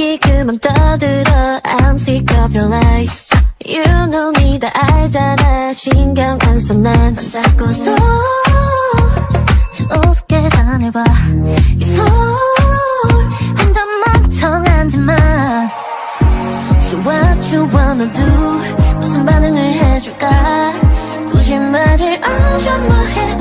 얘기 그만 떠들어. I'm sick of your lies. You know me 다 알잖아. 신경 안 써 난. 자꾸 너 우습게 다녀봐. You fool 혼자 멍청한지만 So what you wanna do? 무슨 반응을 해줄까? 굳이 말을 어져 뭐해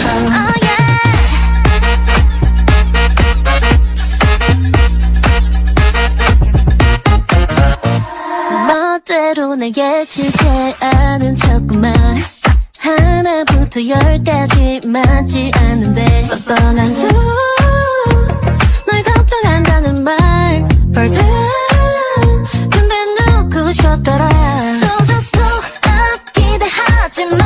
yeah 멋대로 날 예측해 아는 척구만. 하나부터 열까지 맞지 않는데 뻔뻔한 두널 걱정한다는 말 벌든 근데 누구셨더라? Go up 기대하지 말